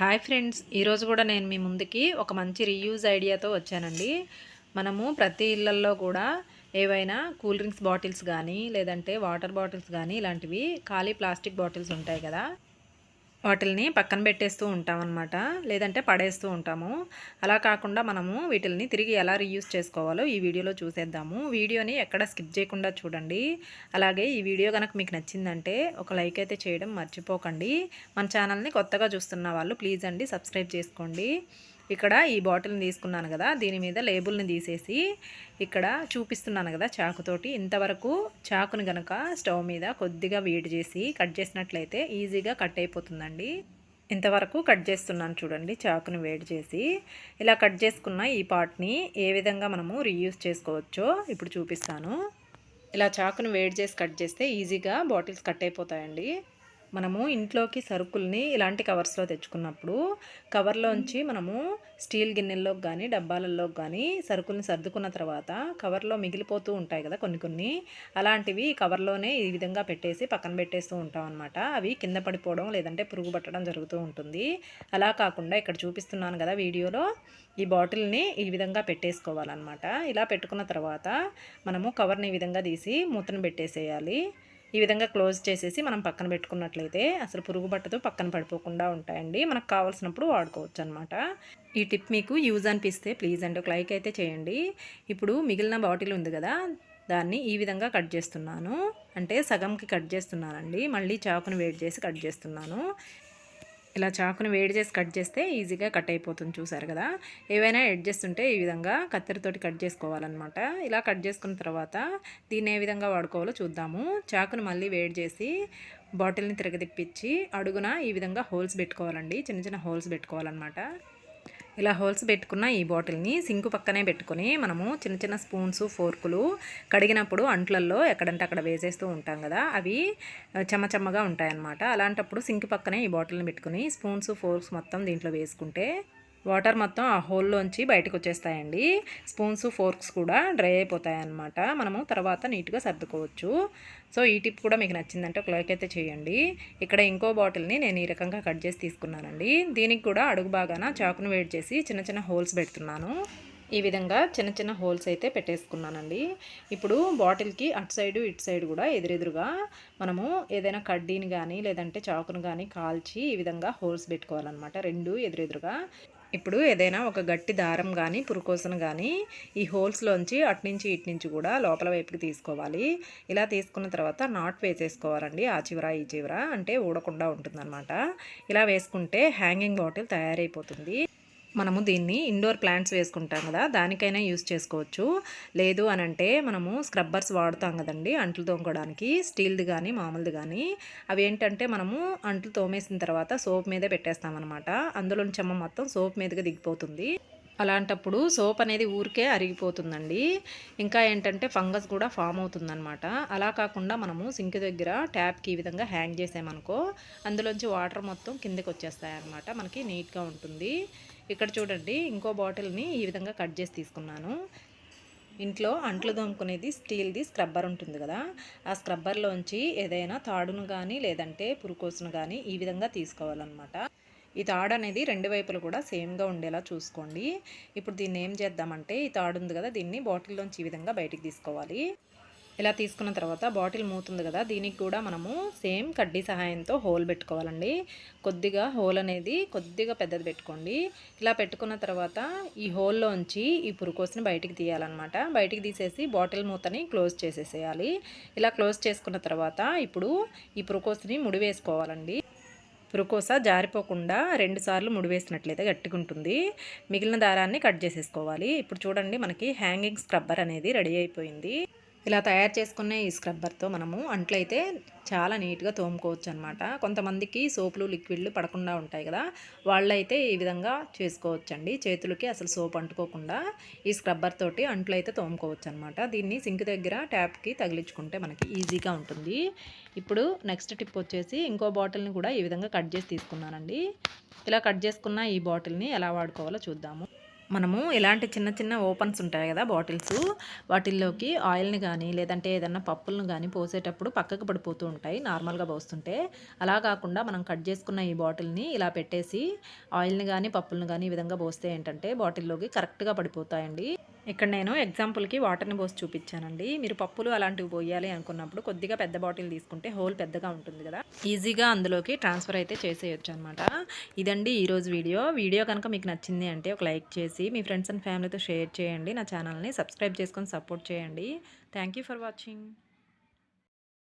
Hi friends ఈరోజు కూడా నేను మీ ముందుకి ఒక మంచి రీయూజ్ ఐడియాతో వచ్చానండి. మనము ప్రతి ఇళ్ళల్లో కూడా ఏవైనా కూల్ డ్రింక్స్ బాటిల్స్ కానీ లేదంటే వాటర్ బాటిల్స్ కానీ ఇలాంటివి ఖాళీ ప్లాస్టిక్ బాటిల్స్ ఉంటాయి కదా. వాటిల్ని పక్కన పెట్టేస్తూ ఉంటాం అనమాట లేదంటే పడేస్తూ ఉంటాము. అలా కాకుండా మనము వీటిల్ని తిరిగి ఎలా రీయూస్ చేసుకోవాలో ఈ వీడియోలో చూసేద్దాము. వీడియోని ఎక్కడ స్కిప్ చేయకుండా చూడండి. అలాగే ఈ వీడియో కనుక మీకు నచ్చిందంటే ఒక లైక్ అయితే చేయడం మర్చిపోకండి. మన ఛానల్ని కొత్తగా చూస్తున్న వాళ్ళు ప్లీజ్ అండి సబ్స్క్రైబ్ చేసుకోండి. ఇక్కడ ఈ బాటిల్ని తీసుకున్నాను కదా దీని మీద లేబుల్ని తీసేసి ఇక్కడ చూపిస్తున్నాను కదా చాకుతోటి. ఇంతవరకు చాకుని గనక స్టవ్ మీద కొద్దిగా వేడి చేసి కట్ చేసినట్లయితే ఈజీగా కట్ అయిపోతుందండి. ఇంతవరకు కట్ చేస్తున్నాను చూడండి చాకుని వేడి చేసి. ఇలా కట్ చేసుకున్న ఈ పార్ట్ని ఏ విధంగా మనము రీయూజ్ చేసుకోవచ్చో ఇప్పుడు చూపిస్తాను. ఇలా చాకుని వేడి చేసి కట్ చేస్తే ఈజీగా బాటిల్స్ కట్ అయిపోతాయండి. మనము ఇంట్లోకి సరుకుల్ని ఇలాంటి కవర్స్లో తెచ్చుకున్నప్పుడు కవర్లోంచి మనము స్టీల్ గిన్నెల్లో కానీ డబ్బాలలో కానీ సరుకుల్ని సర్దుకున్న తర్వాత కవర్లో మిగిలిపోతూ ఉంటాయి కదా కొన్ని కొన్ని. అలాంటివి కవర్లోనే ఈ విధంగా పెట్టేసి పక్కన పెట్టేస్తూ ఉంటాం అనమాట అవి కింద పడిపోవడం లేదంటే పురుగు పట్టడం జరుగుతూ ఉంటుంది. అలా కాకుండా ఇక్కడ చూపిస్తున్నాను కదా వీడియోలో ఈ బాటిల్ని ఈ విధంగా పెట్టేసుకోవాలన్నమాట. ఇలా పెట్టుకున్న తర్వాత మనము కవర్ని ఈ విధంగా తీసి మూతను పెట్టేసేయాలి. ఈ విధంగా క్లోజ్ చేసేసి మనం పక్కన పెట్టుకున్నట్లయితే అసలు పురుగు బట్టతో పక్కన పడిపోకుండా ఉంటాయండి. మనకు కావాల్సినప్పుడు వాడుకోవచ్చు అనమాట ఈ టిప్ మీకు యూజ్ అనిపిస్తే ప్లీజ్ అండి ఒక లైక్ అయితే చేయండి. ఇప్పుడు మిగిలిన బాటిల్ ఉంది కదా దాన్ని ఈ విధంగా కట్ చేస్తున్నాను. అంటే సగంకి కట్ చేస్తున్నానండి. మళ్ళీ చాకుని వేడి చేసి కట్ చేస్తున్నాను. ఇలా చాకుని వేడి చేసి కట్ చేస్తే ఈజీగా కట్ అయిపోతుంది చూసారు కదా? ఏవైనా ఎడ్జెస్ ఉంటే ఈ విధంగా కత్తెరతోటి కట్ చేసుకోవాలన్నమాట. ఇలా కట్ చేసుకున్న తర్వాత దీన్ని ఏ విధంగా వాడుకోవాలో చూద్దాము. చాకుని మళ్ళీ వేడి చేసి బాటిల్ని తిరగదిప్పించి అడుగున ఈ విధంగా హోల్స్ పెట్టుకోవాలండి. చిన్న చిన్న హోల్స్ పెట్టుకోవాలన్నమాట. ఇలా హోల్స్ పెట్టుకున్న ఈ బాటిల్ని సింకు పక్కనే పెట్టుకొని మనము చిన్న చిన్న స్పూన్స్ ఫోర్కులు కడిగినప్పుడు అంట్లల్లో ఎక్కడంటే అక్కడ వేసేస్తూ ఉంటాం కదా అవి చెమ్మచెమ్మగా ఉంటాయన్నమాట. అలాంటప్పుడు సింక్ పక్కనే ఈ బాటిల్ని పెట్టుకుని స్పూన్స్ ఫోర్క్స్ మొత్తం దీంట్లో వేసుకుంటే వాటర్ మొత్తం ఆ హోల్లోంచి బయటకు వచ్చేస్తాయండి స్పూన్స్ ఫోర్క్స్ కూడా డ్రై అయిపోతాయి అన్నమాట మనము తర్వాత నీట్గా సర్దుకోవచ్చు. సో ఈ టిప్ కూడా మీకు నచ్చిందంటే ఒక లైక్ అయితే చేయండి. ఇక్కడ ఇంకో బాటిల్ని నేను ఈ రకంగా కట్ చేసి తీసుకున్నానండి. దీనికి కూడా అడుగు బాగాన చాకును వేడి చేసి చిన్న చిన్న హోల్స్ పెడుతున్నాను. ఈ విధంగా చిన్న చిన్న హోల్స్ అయితే పెట్టేసుకున్నానండి. ఇప్పుడు బాటిల్కి అటు సైడు ఇటు సైడ్ కూడా ఎదురెదురుగా మనము ఏదైనా కడ్డీని కానీ లేదంటే చాకును కానీ కాల్చి ఈ విధంగా హోల్స్ పెట్టుకోవాలన్నమాట. రెండు ఎదురెదురుగా. ఇప్పుడు ఏదైనా ఒక గట్టి దారం కానీ పురుకోసను కానీ ఈ హోల్స్లోంచి అటు నుంచి ఇటు నుంచి కూడా లోపల వైపుకి తీసుకోవాలి. ఇలా తీసుకున్న తర్వాత నాట్ వేసేసుకోవాలండి. ఆ చివర ఈ చివర అంటే ఊడకుండా ఉంటుందన్నమాట. ఇలా వేసుకుంటే హ్యాంగింగ్ బాటిల్ తయారైపోతుంది. మనము దీన్ని ఇండోర్ ప్లాంట్స్ వేసుకుంటాం కదా దానికైనా యూస్ చేసుకోవచ్చు. లేదు అని అంటే మనము స్క్రబ్బర్స్ వాడుతాం కదండి అంట్లు తోముకోవడానికి స్టీల్ది కానీ మామూలుది కానీ అవి ఏంటంటే మనము అంట్లు తోమేసిన తర్వాత సోప్ మీదే పెట్టేస్తామన్నమాట. అందులోని చెమ్మ మొత్తం సోప్ మీదగా దిగిపోతుంది. అలాంటప్పుడు సోప్ అనేది ఊరికే అరిగిపోతుందండి. ఇంకా ఏంటంటే ఫంగస్ కూడా ఫామ్ అవుతుందన్నమాట. అలా కాకుండా మనము సింక్ దగ్గర ట్యాప్కి ఈ విధంగా హ్యాంగ్ చేసామనుకో అందులోంచి వాటర్ మొత్తం కిందకి వచ్చేస్తాయన్నమాట మనకి నీట్గా ఉంటుంది. ఇక్కడ చూడండి ఇంకో బాటిల్ని ఈ విధంగా కట్ చేసి తీసుకున్నాను. ఇంట్లో అంట్లు దొమ్ముకునేది స్టీల్ది స్క్రబ్బర్ ఉంటుంది కదా. ఆ స్క్రబ్బర్లోంచి ఏదైనా తాడును కానీ లేదంటే పురుకోసును కానీ ఈ విధంగా తీసుకోవాలన్నమాట. ఈ తాడు అనేది రెండు వైపులు కూడా సేమ్గా ఉండేలా చూసుకోండి. ఇప్పుడు దీన్ని ఏం చేద్దామంటే ఈ తాడు ఉంది కదా దీన్ని బాటిల్లోంచి ఈ విధంగా బయటికి తీసుకోవాలి. ఇలా తీసుకున్న తర్వాత బాటిల్ మూతుంది కదా దీనికి కూడా మనము సేమ్ కడ్డీ సహాయంతో హోల్ పెట్టుకోవాలండి. కొద్దిగా హోల్ అనేది కొద్దిగా పెద్దది పెట్టుకోండి. ఇలా పెట్టుకున్న తర్వాత ఈ హోల్లోంచి ఈ పురుకోసని బయటికి తీయాలన్నమాట. బయటికి తీసేసి బాటిల్ మూతని క్లోజ్ చేసేసేయాలి. ఇలా క్లోజ్ చేసుకున్న తర్వాత ఇప్పుడు ఈ పురుకోసని ముడి వేసుకోవాలండి పురుకోస జారిపోకుండా రెండుసార్లు ముడివేసినట్లయితే గట్టిగా ఉంటుంది మిగిలిన దారాన్ని కట్ చేసేసుకోవాలి. ఇప్పుడు చూడండి మనకి హ్యాంగింగ్ స్క్రబ్బర్ అనేది రెడీ అయిపోయింది. ఇలా తయారు చేసుకునే ఈ స్క్రబ్బర్తో మనము అంట్లయితే చాలా నీట్గా తోముకోవచ్చు అనమాట కొంతమందికి సోపులు లిక్విడ్లు పడకుండా ఉంటాయి కదా వాళ్ళైతే ఈ విధంగా చేసుకోవచ్చండి. చేతులకి అసలు సోప్ అంటుకోకుండా ఈ స్క్రబ్బర్ తోటి అంట్లయితే తోముకోవచ్చు అనమాట దీన్ని సింక్ దగ్గర ట్యాప్కి తగిలించుకుంటే మనకి ఈజీగా ఉంటుంది. ఇప్పుడు నెక్స్ట్ టిప్ వచ్చేసి ఇంకో బాటిల్ని కూడా ఈ విధంగా కట్ చేసి తీసుకున్నానండి. ఇలా కట్ చేసుకున్న ఈ బాటిల్ని ఎలా వాడుకోవాలో చూద్దాము. మనము ఇలాంటి చిన్న చిన్న ఓపెన్స్ ఉంటాయి కదా బాటిల్స్ వాటిల్లోకి ఆయిల్ని కానీ లేదంటే ఏదన్నా పప్పులను కానీ పోసేటప్పుడు పక్కకు పడిపోతూ ఉంటాయి నార్మల్గా పోస్తుంటే. అలా కాకుండా మనం కట్ చేసుకున్న ఈ బాటిల్ని ఇలా పెట్టేసి ఆయిల్ని కానీ పప్పులను కానీ ఈ విధంగా పోస్తే ఏంటంటే బాటిల్లోకి కరెక్ట్గా పడిపోతాయండి. ఇక్కడ నేను ఎగ్జాంపుల్కి వాటర్ని పోసి చూపించానండి. మీరు పప్పులు అలాంటివి పోయాలి అనుకున్నప్పుడు కొద్దిగా పెద్ద బాటిల్ తీసుకుంటే హోల్ పెద్దగా ఉంటుంది కదా. ఈజీగా అందులోకి ట్రాన్స్ఫర్ అయితే చేసేయచ్చు అనమాట ఇదండి ఈరోజు వీడియో. వీడియో కనుక మీకు నచ్చింది అంటే ఒక లైక్ చేసి మీ ఫ్రెండ్స్ అండ్ ఫ్యామిలీతో షేర్ చేయండి. నా ఛానల్ని సబ్స్క్రైబ్ చేసుకొని సపోర్ట్ చేయండి. Thank you for watching.